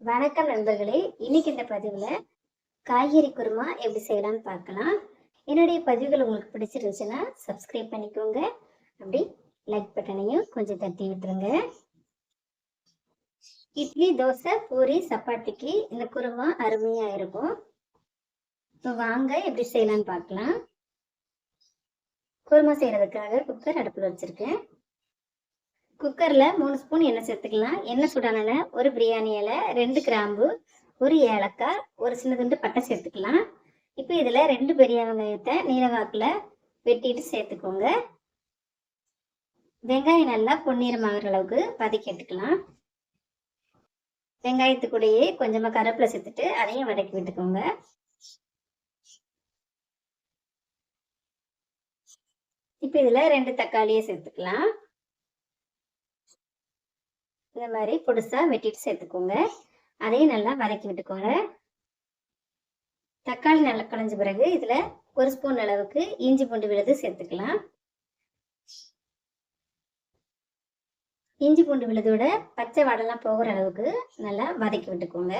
வணக்கம் நண்பர்களே. இன்னைக்கு இந்த பதிவில் காய்கறி குருமா எப்படி செய்யலாம்னு பார்க்கலாம். என்னுடைய பதிவுகள் உங்களுக்கு பிடிச்சிருந்துச்சுன்னா சப்ஸ்கிரைப் பண்ணிக்கோங்க. அப்படி லைக் பட்டனையும் கொஞ்சம் தட்டி விட்டுருங்க. இட்லி தோசை பூரி சப்பாத்திக்கு இந்த குருமா அருமையா இருக்கும். இப்போ வாங்க எப்படி செய்யலாம்னு பார்க்கலாம். குருமா செய்யறதுக்காக குக்கர் அடுப்பில் வச்சிருக்கேன். குக்கரில் மூணு ஸ்பூன் எண்ணெய் சேர்த்துக்கலாம். எண்ணெய் சூடான ஒரு பிரியாணி இலை ரெண்டு கிராம்பு ஒரு ஏலக்காய் ஒரு சின்ன துண்டு பட்டை சேர்த்துக்கலாம். இப்போ இதில் ரெண்டு பெரிய வெங்காயத்தை நீலவாக்கில் வெட்டிட்டு சேர்த்துக்கோங்க. வெங்காயம் நல்லா பொன்னிறமாகிற அளவுக்கு வதக்கி எடுத்துக்கலாம். வெங்காயத்து கூடயே கருப்பில் கருவேப்பிலை சேர்த்துட்டு அதையும் வதக்கி விட்டுக்கோங்க. இப்போ இதில் ரெண்டு தக்காளியை சேர்த்துக்கலாம். இந்த மாதிரி பொடுசாக வெட்டிட்டு சேர்த்துக்கோங்க. அதையும் நல்லா வதக்கி விட்டுக்கோங்க. தக்காளி நல்லா களைஞ்ச பிறகு இதில் ஒரு ஸ்பூன் அளவுக்கு இஞ்சி பூண்டு விழுது சேர்த்துக்கலாம். இஞ்சி பூண்டு விழுதோட பச்சை வடலாம் போகிற அளவுக்கு நல்லா வதக்கி விட்டுக்கோங்க.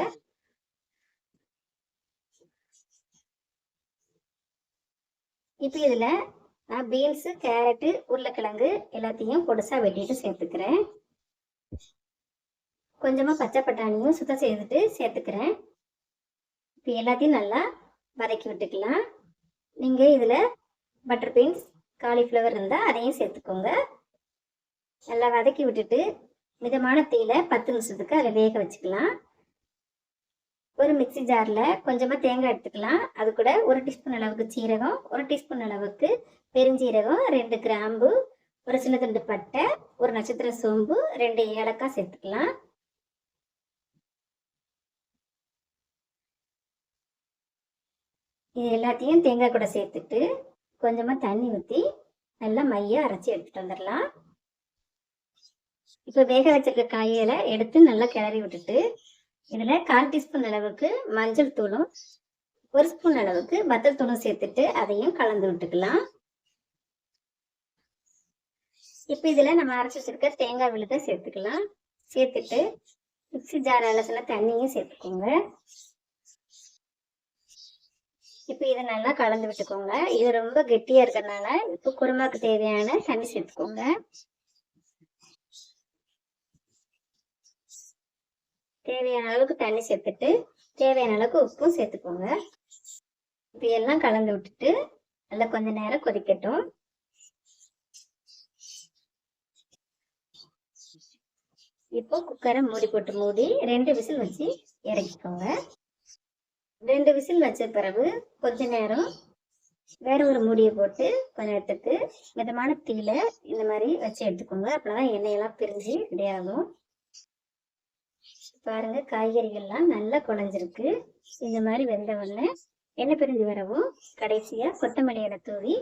இப்போ இதில் நான் பீன்ஸு கேரட்டு உருளைக்கிழங்கு எல்லாத்தையும் பொடுசாக வெட்டிட்டு சேர்த்துக்கிறேன். கொஞ்சமாக பச்சை பட்டாணியும் சுத்தம் செய்துட்டு சேர்த்துக்கிறேன். இப்போ எல்லாத்தையும் நல்லா வதக்கி விட்டுக்கலாம். நீங்கள் இதில் பட்டர் பீன்ஸ் காலிஃப்ளவர் இருந்தால் அதையும் சேர்த்துக்கோங்க. நல்லா வதக்கி விட்டுட்டு மிதமான தீயில பத்து நிமிஷத்துக்கு அதில் வேக வச்சுக்கலாம். ஒரு மிக்சி ஜாரில் கொஞ்சமாக தேங்காய் எடுத்துக்கலாம். அது கூட ஒரு டீஸ்பூன் அளவுக்கு சீரகம் ஒரு டீஸ்பூன் அளவுக்கு பெருஞ்சீரகம் ரெண்டு கிராம்பு ஒரு சின்ன துண்டு பட்டை ஒரு நட்சத்திர சோம்பு ரெண்டு ஏலக்காய் சேர்த்துக்கலாம். இது எல்லாத்தையும் தேங்காய் கூட சேர்த்துட்டு கொஞ்சமாக தண்ணி ஊற்றி நல்லா மையாக அரைச்சி எடுத்துட்டு வந்துடலாம். இப்போ வேக வச்சிருக்க காய்களை எடுத்து நல்லா கிளறி விட்டுட்டு இதில் கால் டீஸ்பூன் அளவுக்கு மஞ்சள் தூளும் ஒரு ஸ்பூன் அளவுக்கு வத்தல் தூளும் சேர்த்துட்டு அதையும் கலந்து விட்டுக்கலாம். இப்போ இதில் நம்ம அரைச்சி வச்சிருக்க தேங்காய் விழுத சேர்த்துக்கலாம். சேர்த்துட்டு மிக்சி ஜார் அலசின தண்ணியும் சேர்த்துக்கோங்க. இப்போ இதை நல்லா கலந்து விட்டுக்கோங்க. இது ரொம்ப கெட்டியா இருக்கிறதுனால இப்போ குருமாக்கு தேவையான தண்ணி சேர்த்துக்கோங்க. தேவையான அளவுக்கு தண்ணி சேர்த்துட்டு தேவையான அளவுக்கு உப்பும் சேர்த்துக்கோங்க. இப்போ எல்லாம் கலந்து விட்டுட்டு நல்லா கொஞ்ச நேரம் கொதிக்கட்டும். இப்போ குக்கரை மூடி போட்டு மூடி ரெண்டு விசில் வச்சு இறக்கிக்கோங்க. ரெண்டு விசில் வச்ச பிறகு கொஞ்ச நேரம் வேற ஒரு மூடியை போட்டு கொஞ்ச நேரத்துக்கு மிதமான தீயில இந்த மாதிரி வச்சு எடுத்துக்கோங்க. அப்பதான் எண்ணெயெல்லாம் பிரிஞ்சு ரெடியாகும் பாருங்க காய்கறிகள்லாம் நல்லா குழஞ்சிருக்கு. இந்த மாதிரி வெந்த உடனே எண்ணெய் பிரிஞ்சு வரவும் கடைசியா கொத்தமல்லி இலை தூவி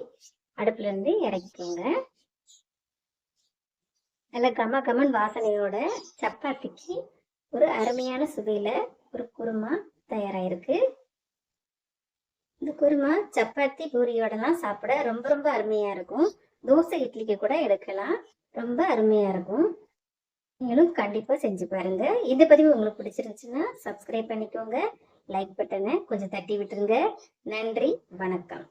அடுப்புல இருந்து இறக்கிக்கோங்க. நல்லா கம கமன் வாசனையோட சப்பாத்திக்கு ஒரு அருமையான சுவையில ஒரு குருமா தயாராயிருக்கு இந்த குருமா சப்பாத்தி பூரியோடலாம் சாப்பிட ரொம்ப ரொம்ப அருமையா இருக்கும். தோசை இட்லிக்கு கூட எடுக்கலாம். ரொம்ப அருமையா இருக்கும். நீங்களும் கண்டிப்பா செஞ்சு பாருங்க. இந்த பதிவு உங்களுக்கு பிடிச்சிருந்துச்சுன்னா சப்ஸ்கிரைப் பண்ணிக்கோங்க. லைக் பட்டனை கொஞ்சம் தட்டி விட்டுருங்க. நன்றி வணக்கம்.